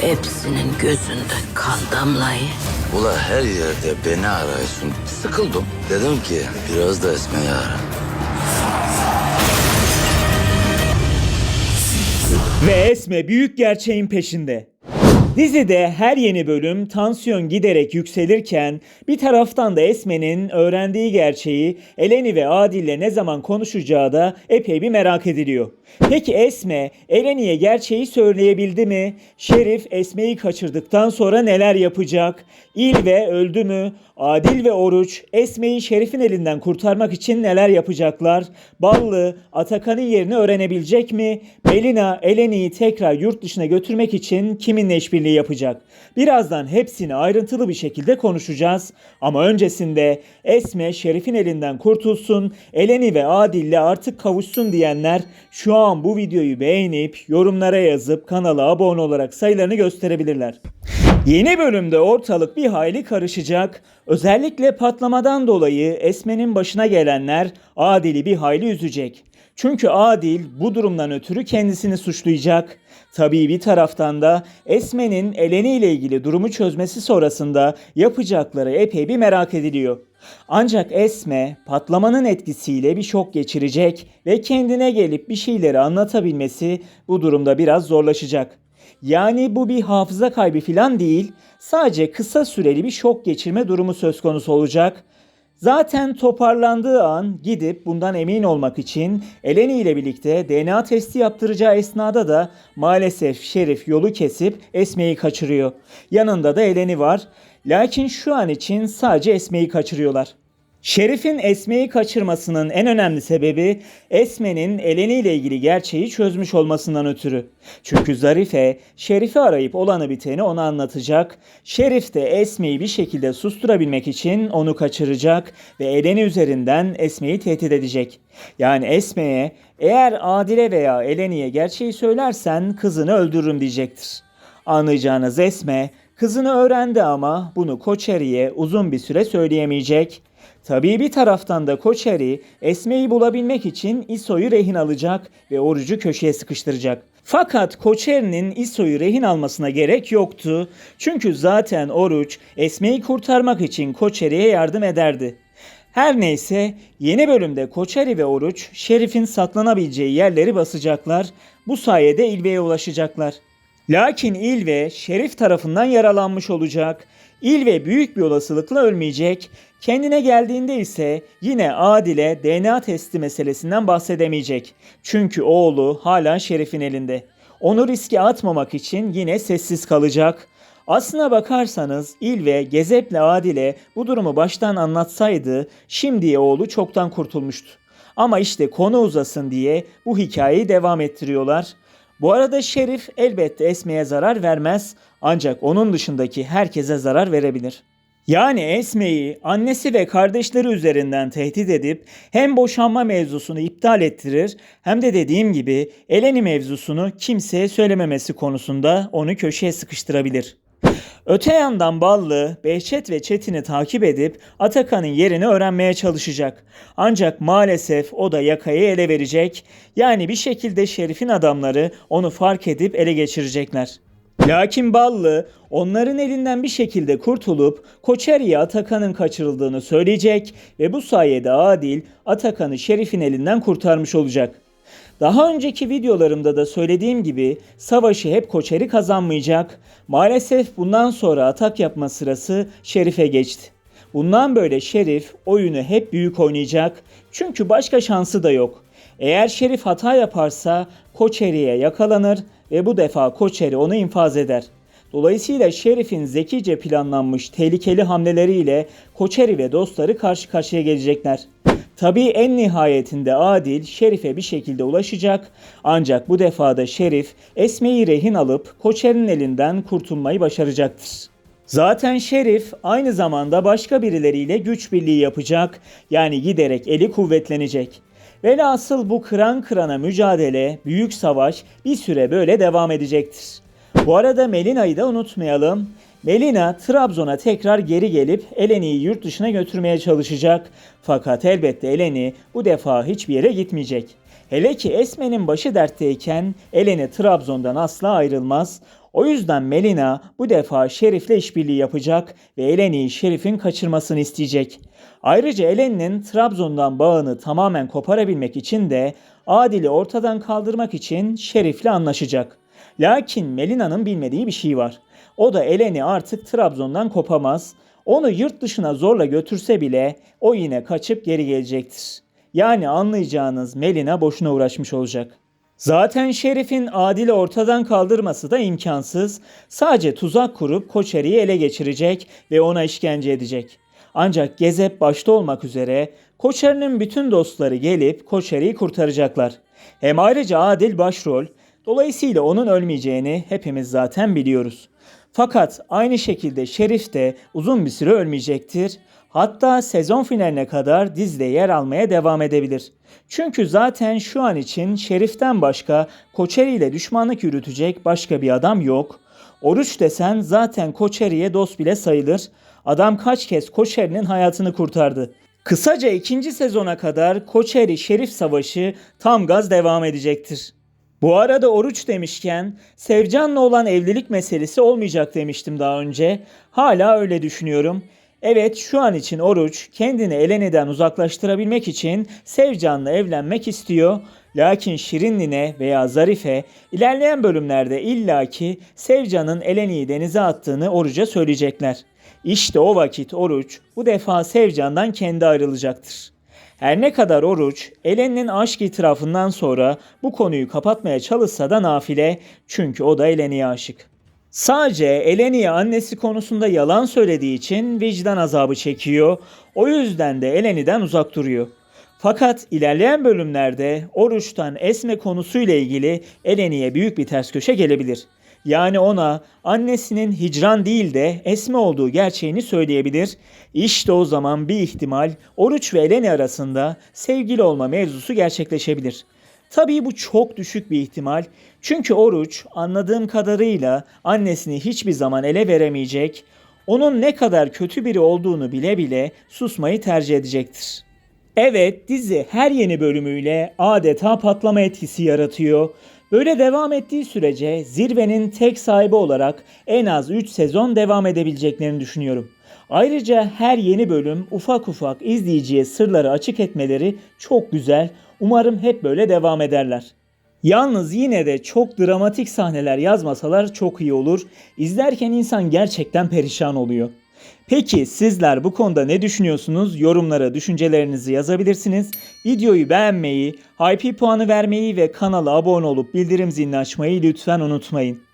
hepsinin gözünde kan damlayı. Ula her yerde beni arıyorsun. Sıkıldım. Dedim ki biraz da Esme'yi ara. Ve Esme büyük gerçeğin peşinde. Dizide her yeni bölüm tansiyon giderek yükselirken bir taraftan da Esme'nin öğrendiği gerçeği Eleni ve Adil'le ne zaman konuşacağı da epey bir merak ediliyor. Peki Esme Eleni'ye gerçeği söyleyebildi mi? Şerif Esme'yi kaçırdıktan sonra neler yapacak? İlve öldü mü? Adil ve Oruç Esme'yi Şerif'in elinden kurtarmak için neler yapacaklar? Ballı Atakan'ın yerini öğrenebilecek mi? Melina Eleni'yi tekrar yurt dışına götürmek için kiminle işbirliği yapacak? Birazdan hepsini ayrıntılı bir şekilde konuşacağız. Ama öncesinde Esme Şerif'in elinden kurtulsun, Eleni ve Adil'le artık kavuşsun diyenler şu an bu videoyu beğenip yorumlara yazıp kanala abone olarak sayılarını gösterebilirler. Yeni bölümde ortalık bir hayli karışacak. Özellikle patlamadan dolayı Esme'nin başına gelenler Adil'i bir hayli üzecek. Çünkü Adil bu durumdan ötürü kendisini suçlayacak. Tabii bir taraftan da Esme'nin Eleni ile ilgili durumu çözmesi sonrasında yapacakları epey bir merak ediliyor. Ancak Esme patlamanın etkisiyle bir şok geçirecek ve kendine gelip bir şeyleri anlatabilmesi bu durumda biraz zorlaşacak. Yani bu bir hafıza kaybı falan değil, sadece kısa süreli bir şok geçirme durumu söz konusu olacak. Zaten toparlandığı an gidip bundan emin olmak için Eleni ile birlikte DNA testi yaptıracağı esnada da maalesef Şerif yolu kesip Esme'yi kaçırıyor. Yanında da Eleni var. Lakin şu an için sadece Esme'yi kaçırıyorlar. Şerif'in Esme'yi kaçırmasının en önemli sebebi Esme'nin Eleni ilgili gerçeği çözmüş olmasından ötürü. Çünkü Zarife Şerif'i arayıp olanı biteni ona anlatacak. Şerif de Esme'yi bir şekilde susturabilmek için onu kaçıracak ve Eleni üzerinden Esme'yi tehdit edecek. Yani Esme'ye eğer Adile veya Eleni'ye gerçeği söylersen kızını öldürürüm diyecektir. Anlayacağınız Esme kızını öğrendi ama bunu Koçeri'ye uzun bir süre söyleyemeyecek. Tabii bir taraftan da Koçeri Esme'yi bulabilmek için İso'yu rehin alacak ve orucu köşeye sıkıştıracak. Fakat Koçeri'nin İso'yu rehin almasına gerek yoktu. Çünkü zaten Oruç Esme'yi kurtarmak için Koçeri'ye yardım ederdi. Her neyse yeni bölümde Koçeri ve Oruç Şerif'in saklanabileceği yerleri basacaklar. Bu sayede İlve'ye ulaşacaklar. Lakin İlve Şerif tarafından yaralanmış olacak. İlve büyük bir olasılıkla ölmeyecek. Kendine geldiğinde ise yine Adil'e DNA testi meselesinden bahsedemeyecek. Çünkü oğlu hala Şerif'in elinde. Onu riske atmamak için yine sessiz kalacak. Aslına bakarsanız İlve Gezep'le Adil'e bu durumu baştan anlatsaydı şimdiye oğlu çoktan kurtulmuştu. Ama işte konu uzasın diye bu hikayeyi devam ettiriyorlar. Bu arada Şerif elbette Esme'ye zarar vermez ancak onun dışındaki herkese zarar verebilir. Yani Esme'yi annesi ve kardeşleri üzerinden tehdit edip hem boşanma mevzusunu iptal ettirir hem de dediğim gibi Eleni mevzusunu kimseye söylememesi konusunda onu köşeye sıkıştırabilir. Öte yandan Ballı, Behçet ve Çetin'i takip edip Atakan'ın yerini öğrenmeye çalışacak. Ancak maalesef o da yakayı ele verecek. Yani bir şekilde Şerif'in adamları onu fark edip ele geçirecekler. Lakin Ballı onların elinden bir şekilde kurtulup Koçeri'ye Atakan'ın kaçırıldığını söyleyecek ve bu sayede Adil Atakan'ı Şerif'in elinden kurtarmış olacak. Daha önceki videolarımda da söylediğim gibi savaşı hep Koçeri kazanmayacak. Maalesef bundan sonra atak yapma sırası Şerif'e geçti. Bundan böyle Şerif oyunu hep büyük oynayacak. Çünkü başka şansı da yok. Eğer Şerif hata yaparsa Koçeri'ye yakalanır ve bu defa Koçeri onu infaz eder. Dolayısıyla Şerif'in zekice planlanmış tehlikeli hamleleriyle Koçeri ve dostları karşı karşıya gelecekler. Tabii en nihayetinde Adil Şerif'e bir şekilde ulaşacak ancak bu defada Şerif Esme'yi rehin alıp Koçer'in elinden kurtulmayı başaracaktır. Zaten Şerif aynı zamanda başka birileriyle güç birliği yapacak yani giderek eli kuvvetlenecek. Velhasıl bu kıran kırana mücadele, büyük savaş bir süre böyle devam edecektir. Bu arada Melina'yı da unutmayalım. Melina Trabzon'a tekrar geri gelip Eleni'yi yurt dışına götürmeye çalışacak. Fakat elbette Eleni bu defa hiçbir yere gitmeyecek. Hele ki Esme'nin başı dertteyken Eleni Trabzon'dan asla ayrılmaz. O yüzden Melina bu defa Şerif'le işbirliği yapacak ve Eleni'yi Şerif'in kaçırmasını isteyecek. Ayrıca Eleni'nin Trabzon'dan bağını tamamen koparabilmek için de Adil'i ortadan kaldırmak için Şerif'le anlaşacak. Lakin Melina'nın bilmediği bir şey var. O da Eleni artık Trabzon'dan kopamaz. Onu yurt dışına zorla götürse bile o yine kaçıp geri gelecektir. Yani anlayacağınız Melina boşuna uğraşmış olacak. Zaten Şerif'in Adil'i ortadan kaldırması da imkansız. Sadece tuzak kurup Koçeri'yi ele geçirecek ve ona işkence edecek. Ancak Gezep başta olmak üzere Koçeri'nin bütün dostları gelip Koçeri'yi kurtaracaklar. Hem ayrıca Adil başrol. Dolayısıyla onun ölmeyeceğini hepimiz zaten biliyoruz. Fakat aynı şekilde Şerif de uzun bir süre ölmeyecektir. Hatta sezon finaline kadar dizide yer almaya devam edebilir. Çünkü zaten şu an için Şerif'ten başka Koçeri ile düşmanlık yürütecek başka bir adam yok. Oruç desen zaten Koçeri'ye dost bile sayılır. Adam kaç kez Koçeri'nin hayatını kurtardı. Kısaca ikinci sezona kadar Koçeri Şerif Savaşı tam gaz devam edecektir. Bu arada oruç demişken Sevcan'la olan evlilik meselesi olmayacak demiştim daha önce. Hala öyle düşünüyorum. Evet şu an için Oruç kendini Eleni'den uzaklaştırabilmek için Sevcan'la evlenmek istiyor. Lakin Şirinline veya Zarife ilerleyen bölümlerde illaki Sevcan'ın Eleni'yi denize attığını Oruç'a söyleyecekler. İşte o vakit Oruç bu defa Sevcan'dan kendi ayrılacaktır. Her ne kadar Oruç, Eleni'nin aşk itirafından sonra bu konuyu kapatmaya çalışsa da nafile çünkü o da Eleni'ye aşık. Sadece Eleni'ye annesi konusunda yalan söylediği için vicdan azabı çekiyor. O yüzden de Eleni'den uzak duruyor. Fakat ilerleyen bölümlerde Oruç'tan Esme konusuyla ilgili Eleni'ye büyük bir ters köşe gelebilir. Yani ona annesinin hicran değil de Esme olduğu gerçeğini söyleyebilir. İşte o zaman bir ihtimal Oruç ve Eleni arasında sevgili olma mevzusu gerçekleşebilir. Tabii bu çok düşük bir ihtimal. Çünkü Oruç anladığım kadarıyla annesini hiçbir zaman ele veremeyecek. Onun ne kadar kötü biri olduğunu bile bile susmayı tercih edecektir. Evet dizi her yeni bölümüyle adeta patlama etkisi yaratıyor. Böyle devam ettiği sürece zirvenin tek sahibi olarak en az 3 sezon devam edebileceklerini düşünüyorum. Ayrıca her yeni bölüm ufak ufak izleyiciye sırları açık etmeleri çok güzel. Umarım hep böyle devam ederler. Yalnız yine de çok dramatik sahneler yazmasalar çok iyi olur. İzlerken insan gerçekten perişan oluyor. Peki sizler bu konuda ne düşünüyorsunuz? Yorumlara düşüncelerinizi yazabilirsiniz. Videoyu beğenmeyi, IP puanı vermeyi ve kanala abone olup bildirim zilini açmayı lütfen unutmayın.